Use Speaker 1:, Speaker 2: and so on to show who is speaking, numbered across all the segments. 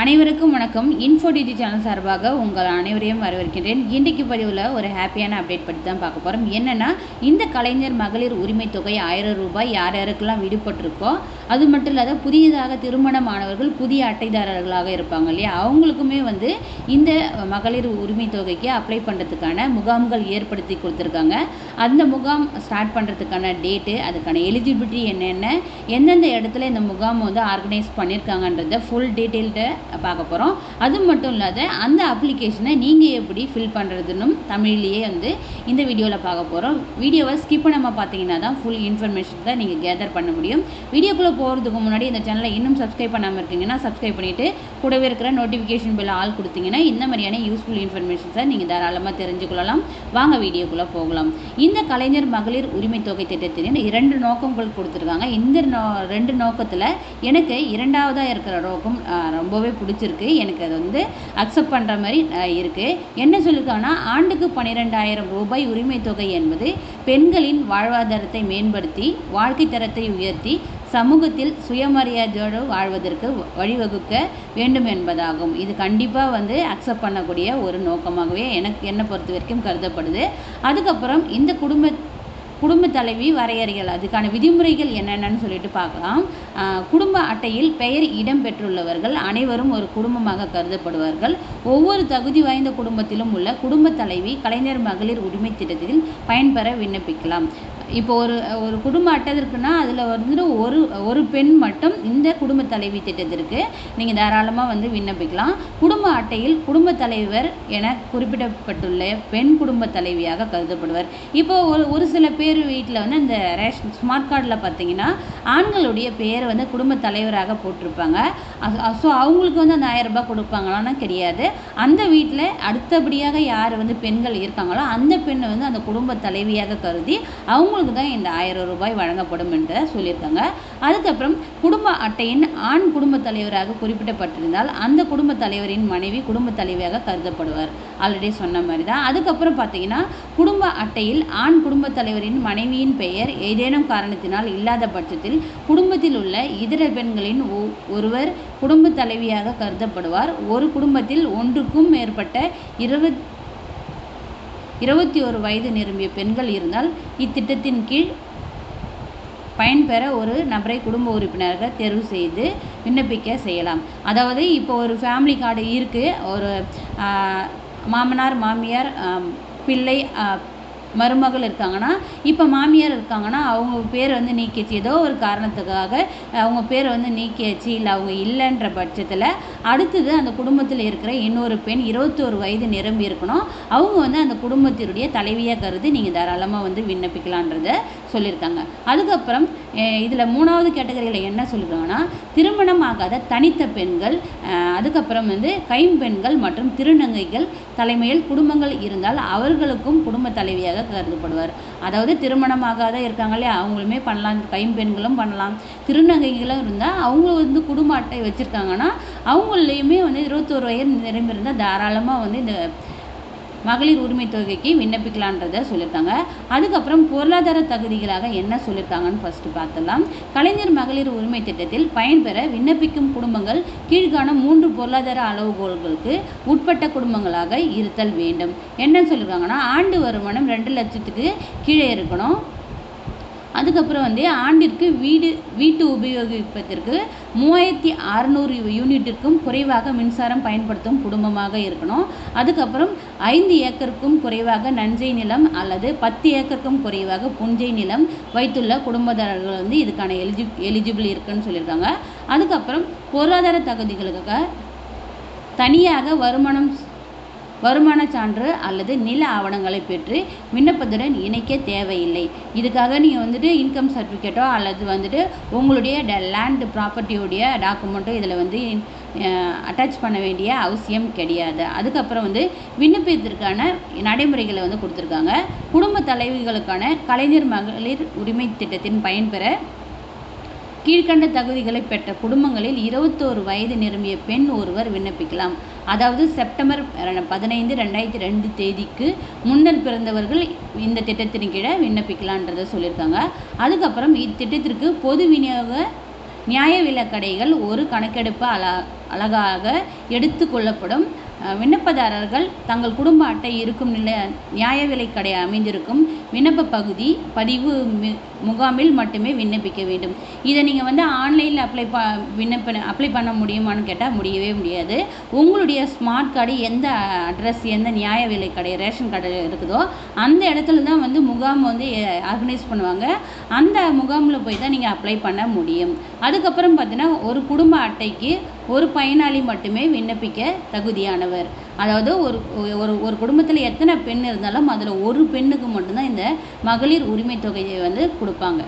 Speaker 1: அனைவருக்கும் வணக்கம். இன்ஃபோ டிஜி சேனல் சார்பாக உங்கள் அனைவரையும் வரவேற்கின்றேன். இன்றைக்கு பதிவில் ஒரு ஹாப்பியான அப்டேட் பற்றி தான் பார்க்க போகிறோம் என்னென்னா இந்த கலைஞர் மகளிர் உரிமை தொகை ஆயிரம் ரூபாய் யார் யாருக்கெல்லாம் விடுபட்டிருக்கோ அது மட்டும் இல்லாத புதியதாக திருமணமானவர்கள் புதிய அட்டைதாரர்களாக இருப்பாங்க இல்லையா? அவங்களுக்குமே வந்து இந்த மகளிர் உரிமை தொகைக்கு அப்ளை பண்ணுறதுக்கான முகாம்கள் ஏற்படுத்தி கொடுத்துருக்காங்க. அந்த முகாம் ஸ்டார்ட் பண்ணுறதுக்கான டேட்டு அதுக்கான எலிஜிபிலிட்டி என்னென்ன எந்தெந்த இடத்துல இந்த முகாம் வந்து ஆர்கனைஸ் பண்ணியிருக்காங்கன்றத ஃபுல் டீட்டெயில்டு பார்க்க போகிறோம் அது மட்டும் இல்லாத அந்த அப்ளிகேஷனை நீங்கள் எப்படி ஃபில் பண்ணுறதுன்னு தமிழ்லேயே வந்து இந்த வீடியோவில் பார்க்க போகிறோம் வீடியோவை ஸ்கிப் பண்ணாமல் பார்த்தீங்கன்னா தான் ஃபுல் இன்ஃபர்மேஷன் தான் நீங்கள் கேதர் பண்ண முடியும். வீடியோக்குள்ளே போகிறதுக்கு முன்னாடி இந்த சேனலை இன்னும் சப்ஸ்கிரைப் பண்ணாமல் இருக்கீங்கன்னா சப்ஸ்கிரைப் பண்ணிவிட்டு கூடவே இருக்கிற நோட்டிஃபிகேஷன் பில் ஆல் கொடுத்தீங்கன்னா இந்த மாதிரியான யூஸ்ஃபுல் இன்ஃபர்மேஷன்ஸை நீங்கள் தாராளமாக தெரிஞ்சுக்கொள்ளலாம் வாங்க வீடியோக்குள்ளே போகலாம். இந்த கலைஞர் மகளிர் உரிமை தொகை திட்டத்தின் இரண்டு நோக்கங்கள் கொடுத்துருக்காங்க. இந்த நோ ரெண்டு நோக்கத்தில் எனக்கு இரண்டாவதாக இருக்கிற நோக்கம் ரொம்பவே ரொம்பவே பிடிச்சிருக்கு. எனக்கு அது வந்து அக்செப்ட் பண்ணுற மாதிரி இருக்குது இருக்கு. என்ன சொல்லியிருக்காங்கன்னா ஆண்டுக்கு பன்னிரெண்டாயிரம் ரூபாய் உரிமை தொகை என்பது பெண்களின் வாழ்வாதாரத்தை மேம்படுத்தி வாழ்க்கை தரத்தை உயர்த்தி சமூகத்தில் சுயமரியாதையோடு வாழ்வதற்கு வழிவகுக்க வேண்டும் என்பதாகும். இது கண்டிப்பாக வந்து அக்செப்ட் பண்ணக்கூடிய ஒரு நோக்கமாகவே எனக்கு என்னை பொறுத்த வரைக்கும் கருதப்படுது. அதுக்கப்புறம் இந்த குடும்ப குடும்ப தலைவி வரையறைகள் அதுக்கான விதிமுறைகள் என்னென்னு சொல்லிட்டு பார்க்கலாம். குடும்ப அட்டையில் பெயர் இடம் பெற்றுள்ளவர்கள் அனைவரும் ஒரு குடும்பமாக கருதப்படுவார்கள். ஒவ்வொரு தகுதி வாய்ந்த குடும்பத்திலும் உள்ள குடும்ப தலைவி கலைஞர் மகளிர் உரிமை திட்டத்தில் பயன்பெற விண்ணப்பிக்கலாம். இப்போ ஒரு ஒரு குடும்ப அட்டை இருக்குன்னா அதில் வந்துட்டு ஒரு ஒரு பெண் மட்டும் இந்த குடும்ப தலைவி திட்டத்திற்கு நீங்கள் தாராளமாக வந்து விண்ணப்பிக்கலாம். குடும்ப அட்டையில் குடும்ப தலைவர் என குறிப்பிடப்பட்டுள்ள பெண் குடும்ப தலைவியாக கருதப்படுவர். இப்போ ஒரு ஒரு சில பேர் வீட்டில் வந்து அந்த ரேஷன் ஸ்மார்ட் கார்டில் பார்த்தீங்கன்னா ஆண்களுடைய பேரை வந்து குடும்ப தலைவராக போட்டிருப்பாங்க. ஸோ அவங்களுக்கு வந்து அந்த ஆயிரம் ரூபாய் கொடுப்பாங்களான்னு கிடையாது அந்த வீட்டில் அடுத்தபடியாக யார் வந்து பெண்கள் இருக்காங்களோ அந்த பெண்ணை வந்து அந்த குடும்ப தலைவியாக கருதி அவங்களுக்கு தான் இந்த ஆயிரம் ரூபாய் வழங்கப்படும் என்று சொல்லியிருக்காங்க. அதுக்கப்புறம் குடும்ப அட்டையின் ஆண் குடும்ப தலைவராக குறிப்பிடப்பட்டிருந்தால் அந்த குடும்ப தலைவரின் மனைவி குடும்ப தலைவியாக கருதப்படுவார். ஆல்ரெடி சொன்ன மாதிரி தான் அதுக்கப்புறம் பார்த்தீங்கன்னா குடும்ப அட்டையில் ஆண் குடும்ப தலைவரின் மனைவியின் பெயர் ஏதேனும் காரணத்தினால் இல்லாத பட்சத்தில் குடும்பத்தில் உள்ள இதர பெண்களின் ஒ- ஒருவர் குடும்ப தலைவியாக கருதப்படுவார். ஒரு குடும்பத்தில் ஒன்றுக்கும் மேற்பட்ட இருபத் இருபத்தி ஒரு வயது நிரம்பிய பெண்கள் இருந்தால் இத்திட்டத்தின் கீழ் பயன்பெற ஒரு நபரை குடும்ப உறுப்பினராக தேர்வு செய்து விண்ணப்பிக்க செய்யலாம். அதாவது இப்போ ஒரு ஃபேமிலி கார்டு இருக்குது ஒரு மாமனார் மாமியார் பிள்ளை மருமகள் இருக்காங்கன்னா இப்போ மாமியார் இருக்காங்கன்னா அவங்க பேர் வந்து நீக்கிச்சு. ஏதோ ஒரு காரணத்துக்காக அவங்க பேரை வந்து நீக்கியாச்சு இல்லை அவங்க இல்லைன்ற பட்சத்தில் அடுத்தது அந்த குடும்பத்தில் இருக்கிற இன்னொரு பெண் இருபத்தோரு வயது நிரம்பி இருக்கணும். அவங்க வந்து அந்த குடும்பத்தினுடைய தலைவியாக கருதி நீங்கள் தாராளமாக வந்து விண்ணப்பிக்கலான்றத சொல்லியிருக்காங்க. அதுக்கப்புறம் இதில் மூணாவது கேட்டகரியில் என்ன சொல்லியிருக்காங்கன்னா திருமணம் ஆகாத தனித்த பெண்கள் அதுக்கப்புறம் வந்து கைம்பெண்கள் மற்றும் திருநங்கைகள் தலைமையில் குடும்பங்கள் இருந்தால் அவர்களுக்கும் குடும்ப தலைவியாக கருதப்படுவார் அதாவது திருமணமாகாத இருக்காங்க இல்லையா அவங்களுமே பண்ணலாம் கைம்பெண்களும் பண்ணலாம். திருநங்கைகளும் இருந்தால் அவங்க வந்து குடும்ப அட்டை வச்சுருக்காங்கன்னா அவங்களையுமே வந்து இருபத்தோரு வயது நிரம்பியிருந்தால் தாராளமாக வந்து இந்த மகளிர் உரிமை தொகைக்கு விண்ணப்பிக்கலான்றத சொல்லியிருக்காங்க. அதுக்கப்புறம் பொருளாதார தகுதிகளாக என்ன சொல்லியிருக்காங்கன்னு ஃபஸ்ட்டு பார்த்துடலாம். கலைஞர் மகளிர் உரிமை திட்டத்தில் பயன்பெற விண்ணப்பிக்கும் குடும்பங்கள் கீழ்காணும் மூன்று பொருளாதார அளவுகோல்களுக்கு உட்பட்ட குடும்பங்களாக இருத்தல் வேண்டும். என்ன சொல்லியிருக்காங்கன்னா ஆண்டு வருமானம் ரெண்டு லட்சத்துக்கு கீழே இருக்கணும். அதுக்கப்புறம் வந்து ஆண்டிற்கு வீடு வீட்டு உபயோகிப்பதற்கு மூவாயிரத்தி அறநூறு யூனிட்டிற்கும் குறைவாக மின்சாரம் பயன்படுத்தும் குடும்பமாக இருக்கணும். அதுக்கப்புறம் ஐந்து ஏக்கருக்கும் குறைவாக நஞ்சை நிலம் அல்லது பத்து ஏக்கருக்கும் குறைவாக புஞ்சை நிலம் வைத்துள்ள குடும்பத்தாரர்கள் வந்து இதுக்கான எலிஜி எலிஜிபிள் இருக்குன்னு சொல்லியிருக்காங்க. அதுக்கப்புறம் பொருளாதார தகுதிகளுக்காக தனியாக வருமானம் வருமான சான்று அல்லது நில ஆவணங்களை பெற்று விண்ணப்பத்துடன் இணைக்க தேவையில்லை. இதுக்காக நீங்கள் வந்துட்டு இன்கம் சர்டிஃபிகேட்டோ அல்லது வந்துட்டு உங்களுடைய லேண்ட் ப்ராப்பர்ட்டியோடைய டாக்குமெண்ட்டோ இதில் வந்து அட்டாச் பண்ண வேண்டிய அவசியம் கிடையாது. அதுக்கப்புறம் வந்து விண்ணப்பத்திற்கான நடைமுறைகளை வந்து கொடுத்துருக்காங்க. குடும்ப தலைவிகளுக்கான கலைஞர் மகளிர் உரிமை திட்டத்தின் பயன்பெற கீழ்க்கண்ட தகுதிகளை பெற்ற குடும்பங்களில் இருபத்தோரு வயது நிரம்பிய பெண் ஒருவர் விண்ணப்பிக்கலாம். அதாவது செப்டம்பர் பதினைந்து ரெண்டாயிரத்தி ரெண்டு தேதிக்கு முன்னர் பிறந்தவர்கள் இந்த திட்டத்தின் கீழே விண்ணப்பிக்கலான்றதை சொல்லியிருக்காங்க. அதுக்கப்புறம் இத்திட்டத்திற்கு பொது விநியோக நியாய விலைக் கடைகள் ஒரு கணக்கெடுப்பு அல அழகாக எடுத்து கொள்ளப்படும். விண்ணப்பதாரர்கள் தங்கள் குடும்ப அட்டை இருக்கும் நிலை நியாய விலைக் கடை அமைந்திருக்கும். விண்ணப்ப பகுதி பதிவு மி- முகாமில் மட்டுமே விண்ணப்பிக்க வேண்டும். இதை நீங்கள் வந்து ஆன்லைனில் அப்ளை ப விண்ணப்ப அப்ளை பண்ண முடியுமான்னு கேட்டால் முடியவே முடியாது. உங்களுடைய ஸ்மார்ட் கார்டு எந்த அட்ரஸ் எந்த நியாய விலை கடை ரேஷன் கடை இருக்குதோ அந்த இடத்துல தான் வந்து முகாம் வந்து ஆர்கனைஸ் பண்ணுவாங்க. அந்த முகாமில் போய் தான் நீங்கள் அப்ளை பண்ண முடியும். அதுக்கப்புறம் பார்த்தீங்கன்னா ஒரு குடும்ப அட்டைக்கு ஒரு பயனாளி மட்டுமே விண்ணப்பிக்க தகுதியானவர். அதாவது ஒரு ஒரு ஒரு குடும்பத்தில் எத்தனை பெண் இருந்தாலும் அதில் ஒரு பெண்ணுக்கு மட்டும்தான் இந்த மகளிர் உரிமை தொகையை வந்து கொடுப்பாங்க.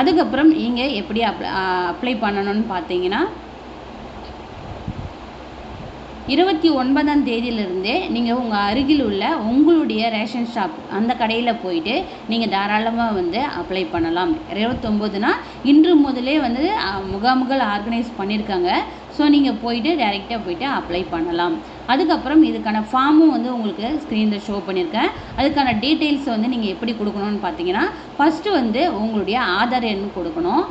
Speaker 1: அதுக்கப்புறம் நீங்கள் எப்படி அப்ளை அப்ளை பண்ணணும்னு பார்த்தீங்கன்னா இருபத்தி ஒன்பதாம் தேதியிலிருந்தே நீங்கள் உங்கள் அருகில் உள்ள உங்களுடைய ரேஷன் ஷாப் அந்த கடையில் போயிட்டு நீங்கள் தாராளமாக வந்து அப்ளை பண்ணலாம். இருபத்தொம்போதுனா இன்று முதலே வந்து முகாம்கள் ஆர்கனைஸ் பண்ணியிருக்காங்க ஸோ நீங்கள் போயிட்டு டைரெக்டாக போயிட்டு அப்ளை பண்ணலாம். அதுக்கப்புறம் இதுக்கான ஃபார்மும் வந்து உங்களுக்கு ஸ்க்ரீனில் ஷோ பண்ணியிருக்கேன் அதுக்கான டீட்டெயில்ஸ் வந்து நீங்கள் எப்படி கொடுக்கணும்னு பார்த்தீங்கன்னா ஃபஸ்ட்டு வந்து உங்களுடைய ஆதார் எண் கொடுக்கணும்.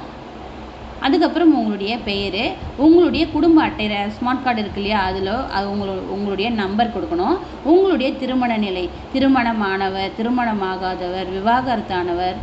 Speaker 1: அதுக்கப்புறம் உங்களுடைய பெயர் உங்களுடைய குடும்ப அட்டை ஸ்மார்ட் கார்டு இருக்கு இல்லையா அதில் அது உங்களோ உங்களுடைய நம்பர் கொடுக்கணும். உங்களுடைய திருமண நிலை திருமணமானவர் திருமணமாகாதவர் விவாகரத்தானவர்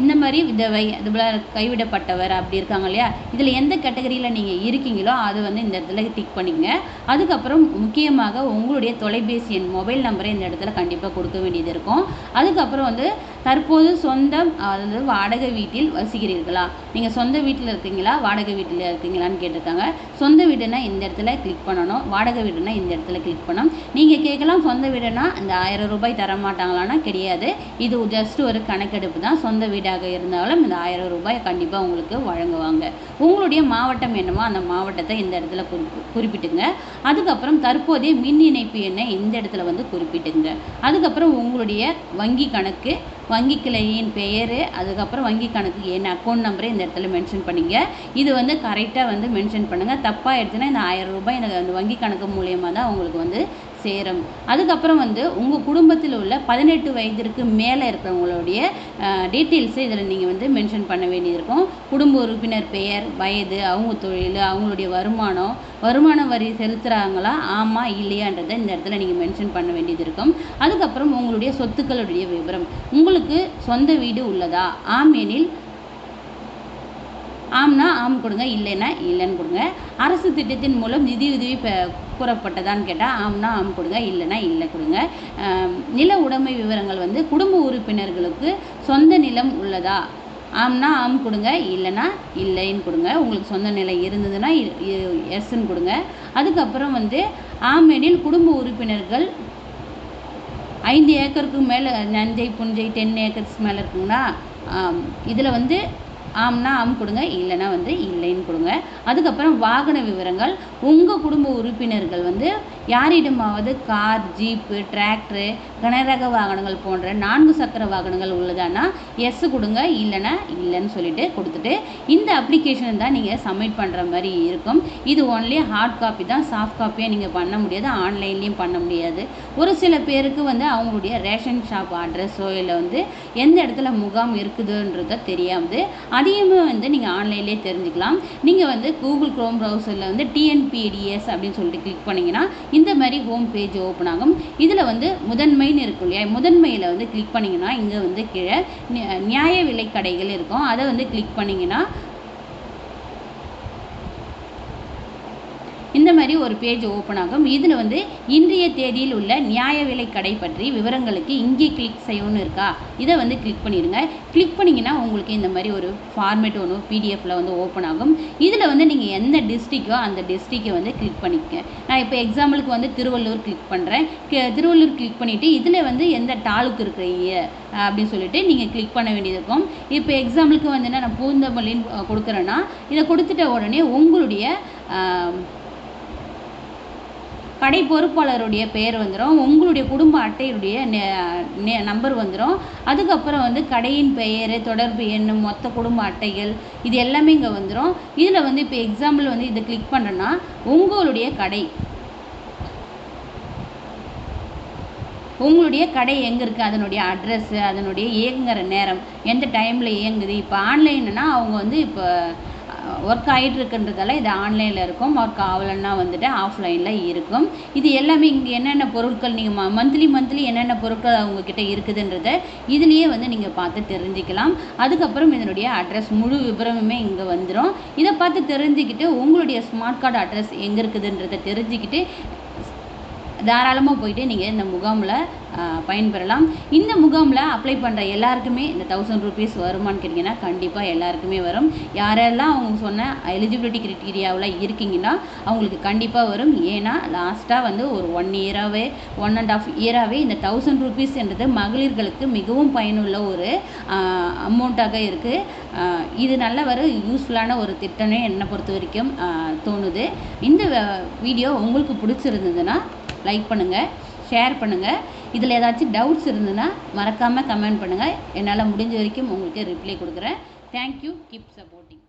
Speaker 1: இந்த மாதிரி விதவை அதுபோல் கைவிடப்பட்டவர் அப்படி இருக்காங்க இல்லையா? இதில் எந்த கேட்டகரியில் நீங்கள் இருக்கீங்களோ அது வந்து இந்த இடத்துல டிக் பண்ணிக்கங்க அதுக்கப்புறம் முக்கியமாக உங்களுடைய தொலைபேசி எண் மொபைல் நம்பரை இந்த இடத்துல கண்டிப்பாக கொடுக்க வேண்டியது இருக்கும். அதுக்கப்புறம் வந்து தற்போது சொந்தம் அதாவது வாடகை வீட்டில் வசிக்கிறீர்களா? நீங்கள் சொந்த வீட்டில் இருக்கீங்களா? வாடகை வீட்டில் இருக்கீங்களான்னு கேட்டிருக்காங்க. சொந்த வீடுனா இந்த இடத்துல கிளிக் பண்ணணும். வாடகை வீடுனா இந்த இடத்துல கிளிக் பண்ணணும். நீங்கள் கேட்கலாம் சொந்த வீடுனா இந்த ஆயிரம் ரூபாய் தர மாட்டாங்களான்னா கிடையாது. இது ஜஸ்ட் ஒரு கணக்கெடுப்பு தான். சொந்த வீடாக இருந்தாலும் இந்த ஆயிரம் ரூபாய் கண்டிப்பாக உங்களுக்கு வழங்குவாங்க. உங்களுடைய மாவட்டம் என்னமோ அந்த மாவட்டத்தை இந்த இடத்துல குறிப்பு குறிப்பிட்டுங்க. அதுக்கப்புறம் தற்போதைய மின் இணைப்பு என்ன இந்த இடத்துல வந்து குறிப்பிட்டுங்க. அதுக்கப்புறம் உங்களுடைய வங்கி கணக்கு வங்கி கிளையின் பெயர் அதுக்கப்புறம் வங்கி கணக்கு என் அக்கௌண்ட் நம்பரை இந்த இடத்துல மென்ஷன் பண்ணிங்க. இது வந்து கரெக்டாக வந்து மென்ஷன் பண்ணுங்கள் தப்பாக எடுத்துன்னா இந்த ஆயிரம் ரூபாய் எனக்கு அந்த வங்கி கணக்கு மூலியமாக தான் உங்களுக்கு வந்து சேரும். அதுக்கப்புறம் வந்து உங்கள் குடும்பத்தில் உள்ள பதினெட்டு வயதிற்கு மேலே இருக்கிறவங்களுடைய டீட்டெயில்ஸை இதில் நீங்கள் வந்து மென்ஷன் பண்ண வேண்டியது இருக்கும். குடும்ப உறுப்பினர் பெயர் வயது அவங்க தொழில் அவங்களுடைய வருமானம் வருமான வரி செலுத்துகிறாங்களா ஆமாம் இல்லையான்றதை இந்த இடத்துல நீங்கள் மென்ஷன் பண்ண வேண்டியது இருக்கும். அதுக்கப்புறம் உங்களுடைய சொத்துக்களுடைய விவரம். உங்களுக்கு சொந்த வீடு உள்ளதா? ஆம் எனில் ஆம்னா ஆம் கொடுங்க இல்லைன்னா இல்லைன்னு கொடுங்க. அரசு திட்டத்தின் மூலம் நிதியுதவி பெ கூறப்பட்டதான்னு கேட்டால் ஆம்னா ஆம் கொடுங்க இல்லைன்னா இல்லை கொடுங்க. நில உடைமை விவரங்கள் வந்து குடும்ப உறுப்பினர்களுக்கு சொந்த நிலம் உள்ளதா? ஆம்னா ஆம் கொடுங்க இல்லைன்னா இல்லைன்னு கொடுங்க. உங்களுக்கு சொந்த நிலம் இருந்ததுன்னா எஸ்ன்னு கொடுங்க. அதுக்கப்புறம் வந்து ஆம் எனில் குடும்ப உறுப்பினர்கள் ஐந்து ஏக்கருக்கு மேலே நஞ்சை புஞ்சை டென் ஏக்கர்ஸ் மேலே இருக்குங்களா இதில் வந்து ஆம்னா ஆம் கொடுங்க இல்லைன்னா வந்து இல்லைன்னு கொடுங்க. அதுக்கப்புறம் வாகன விவரங்கள். உங்கள் குடும்ப உறுப்பினர்கள் வந்து யாரிடமாவது கார் ஜீப்பு டிராக்டரு கனரக வாகனங்கள் போன்ற நான்கு சக்கர வாகனங்கள் உள்ளதானா எஸ் கொடுங்க இல்லைன்னா இல்லைன்னு சொல்லிட்டு கொடுத்துட்டு இந்த அப்ளிகேஷன் தான் நீங்கள் சப்மிட் பண்ணுற மாதிரி இருக்கும். இது ஒன்லி ஹார்ட் காப்பி தான். சாஃப்ட் காப்பியாக நீங்கள் பண்ண முடியாது. ஆன்லைன்லேயும் பண்ண முடியாது. ஒரு சில பேருக்கு வந்து அவங்களுடைய ரேஷன் ஷாப் அட்ரஸோ இல்லை வந்து எந்த இடத்துல முகாம் இருக்குதுன்றத தெரியாது. அதையுமே வந்து நீங்கள் ஆன்லைன்லேயே தெரிஞ்சுக்கலாம். நீங்கள் வந்து கூகுள் க்ரோம் ப்ரௌசரில் வந்து டிஎன்பிடிஎஸ் அப்படின்னு சொல்லிட்டு கிளிக் பண்ணிங்கன்னா இந்த மாதிரி ஹோம் பேஜ் ஓப்பன் ஆகும். இதில் வந்து முதன்மைன்னு இருக்கும் இல்லையா? முதன்மையில் வந்து கிளிக் பண்ணிங்கன்னா இங்கே வந்து கீழே நியாய விலை கடைகள் இருக்கும். அதை வந்து கிளிக் பண்ணிங்கன்னா இந்த மாதிரி ஒரு பேஜ் ஓப்பன் ஆகும். இதில் வந்து இன்றைய தேதியில் உள்ள நியாய விலை கடை பற்றி விவரங்களுக்கு இங்கே கிளிக் செய்யணும்னு இருக்கா? இதை வந்து கிளிக் பண்ணிடுங்க. கிளிக் பண்ணிங்கன்னா உங்களுக்கு இந்த மாதிரி ஒரு ஃபார்மேட் ஒன்று பிடிஎஃப்பில் வந்து ஓப்பன் ஆகும். இதில் வந்து நீங்கள் எந்த டிஸ்ட்ரிக்கோ அந்த டிஸ்ட்ரிக்கை வந்து கிளிக் பண்ணிக்க. நான் இப்போ எக்ஸாம்பிளுக்கு வந்து திருவள்ளூர் கிளிக் பண்ணுறேன் திருவள்ளூர் கிளிக் பண்ணிவிட்டு இதில் வந்து எந்த டாலுக்கு இருக்கிறீங்க அப்படின்னு சொல்லிட்டு நீங்கள் கிளிக் பண்ண வேண்டியது இருக்கும். இப்போ எக்ஸாம்பிளுக்கு வந்து நான் பூந்தமல்லின்னு கொடுக்குறேன்னா இதை கொடுத்துட்ட உடனே உங்களுடைய கடை பொறுப்பாளருடைய பெயர் வந்துடும் உங்களுடைய குடும்ப அட்டையுடைய நம்பர் வந்துடும் அதுக்கப்புறம் வந்து கடையின் பெயர் தொடர்பு எண் மொத்த குடும்ப அட்டைகள் இது எல்லாமே இங்கே வந்துடும் இதில் வந்து இப்போ எக்ஸாம்பிள் வந்து இதை கிளிக் பண்ணுறேன்னா உங்களுடைய கடை. உங்களுடைய கடை எங்கே இருக்குது அதனுடைய அட்ரஸ்ஸு அதனுடைய இயங்குகிற நேரம் எந்த டைமில் இயங்குது? இப்போ ஆன்லைன்னா அவங்க வந்து இப்போ ஒர்க் ஆகிட்டு இருக்குன்றதால இது ஆன்லைனில் இருக்கும். ஒர்க் ஆகலைன்னா வந்துட்டு ஆஃப்லைனில் இருக்கும். இது எல்லாமே இங்கே என்னென்ன பொருட்கள் நீங்கள் மந்த்லி மந்த்லி என்னென்ன பொருட்கள் அவங்கக்கிட்ட இருக்குதுன்றத இதுலேயே வந்து நீங்கள் பார்த்து தெரிஞ்சுக்கலாம். அதுக்கப்புறம் இதனுடைய அட்ரஸ் முழு விவரமுமே இங்கே வந்துடும் இதை பார்த்து தெரிஞ்சுக்கிட்டு உங்களுடைய ஸ்மார்ட் கார்டு அட்ரஸ் எங்கே இருக்குதுன்றதை தெரிஞ்சுக்கிட்டு தாராளமாக போயிட்டு நீங்கள் இந்த முகாமில் பயன்பெறலாம். இந்த முகாமில் அப்ளை பண்ணுற எல்லாருக்குமே இந்த தௌசண்ட் ருபீஸ் வருமானு கேட்டிங்கன்னா கண்டிப்பாக எல்லாருக்குமே வரும். யாரெல்லாம் அவங்க சொன்ன எலிஜிபிலிட்டி கிரிட்டீரியாவில் இருக்கீங்கன்னா அவங்களுக்கு கண்டிப்பாக வரும். ஏன்னா லாஸ்ட்டாக வந்து ஒரு ஒன் இயராகவே ஒன் அண்ட் ஆஃப் இயராகவே இந்த தௌசண்ட் ருபீஸ்ன்றது மகளிர்களுக்கு மிகவும் பயனுள்ள ஒரு அமௌண்ட்டாக இருக்குது இது நல்ல ஒரு யூஸ்ஃபுல்லான ஒரு திட்டம்னு என்னை பொறுத்த வரைக்கும் தோணுது. இந்த வீடியோ உங்களுக்கு பிடிச்சிருந்ததுன்னா லைக் பண்ணுங்கள் ஷேர் பண்ணுங்கள் இதில் ஏதாச்சும் டவுட்ஸ் இருந்ததுன்னா மறக்காமல் கமெண்ட் பண்ணுங்கள் என்னால் முடிஞ்ச வரைக்கும் உங்களுக்கு ரிப்ளை கொடுக்குறேன். Thank you keep supporting